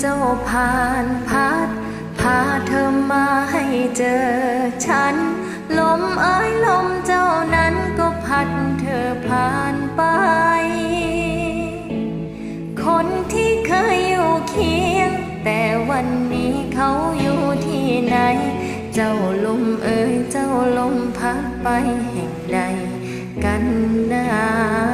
เจ้าผ่านพัดพาเธอมาให้เจอฉัน ลมเอ้ยลมเจ้านั้นก็พัดเธอผ่านไป คนที่เคยอยู่เคียง แต่วันนี้เขาอยู่ที่ไหน เจ้าลมเอ่ยเจ้าลมพัดไปแห่งใดกันนา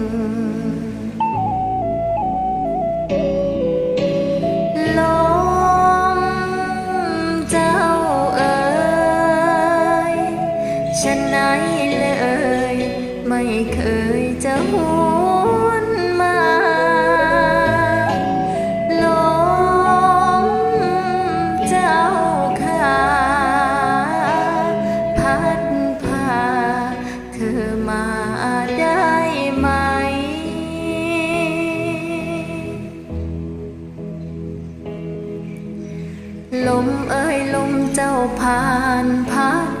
ฉันไหนเลย ไม่เคยจะหวนมา ลมเจ้าขาพัดพาเธอมาได้ไหม ลมเอ้ยลมเจ้าผ่านพัด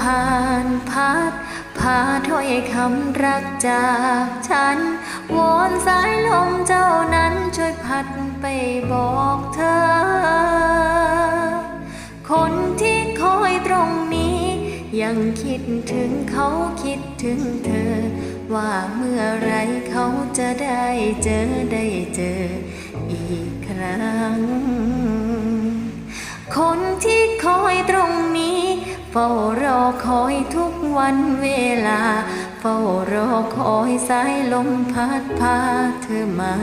ผ่านพัดพาถ้อยคำรักจากฉัน วอนสายลมเจ้านั้นช่วยพัดไปบอกเธอ คนที่คอยตรงนี้ ยังคิดถึงเขาคิดถึงเธอ ว่าเมื่อไรเขาจะได้เจอได้เจออีกครั้ง คนที่คอยตรง ฝ้ารอคอยทุกวันเวลา เฝ้ารอคอยสายลมพัดพาเธอมา